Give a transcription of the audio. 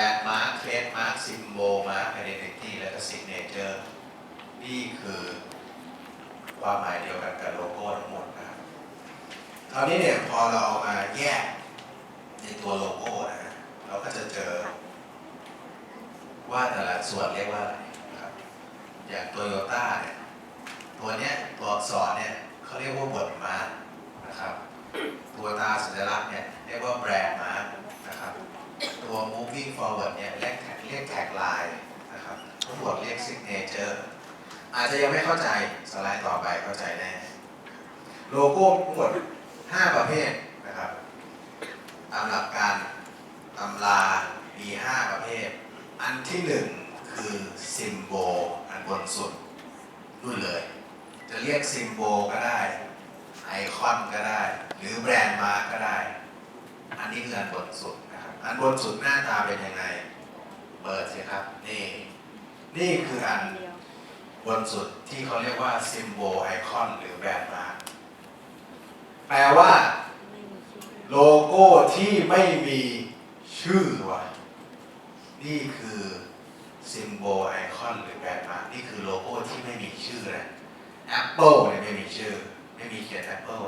ลนด์มาร์คเคสมาร์คซิมโบมาร์คไอเดนติตี้และก็ซิกเนเจอร์นี่คือความหมายเดียวกันกับโลโก้ทั้งหมดนะครับคราวนี้เนี่ยพอเราเอามาแยกในตัวโลโก้นะเราก็จะเจอ ว่าแต่ละส่วนเรียกว่าอะไรครับอย่างโตโยต้าเนี่ยตัวเนี้ยตัวอักษรเนี่ยเขาเรียกว่าบทมาร์คนะครับ ตัวตาสัญลักษณ์เนี่ยเรียกว่าแบรนด์มา moving forward เนี่ยเรียกเรียกแท็กไลน์นะครับทั้งหมดเรียก signature อาจจะยังไม่เข้าใจสไลด์ต่อไปเข้าใจแน่ โลโก้ทั้งหมด 5 ประเภทนะครับตามหลักการตำรามี 5 ประเภท อันที่ 1 คือซิมโบลอันบนสุดนู่นเลย จะเรียกซิมโบลก็ได้ ไอคอนก็ได้ หรือแบรนด์มาก็ได้ อันนี้คืออันบนสุด อันบนสุดหน้าตาเป็นยังไง เปิดสิครับ นี่ นี่คืออันบนสุดที่เขาเรียกว่าซิมโบลไอคอนหรือแบรนด์มาร์กแปลว่า โลโก้ที่ไม่มีชื่อวะนี่คือซิมโบลไอคอนหรือแบรนด์มาร์กนี่คือโลโก้ที่ไม่มีชื่อนะ Apple เนี่ยไม่มีชื่อ ไม่มีเขียน Apple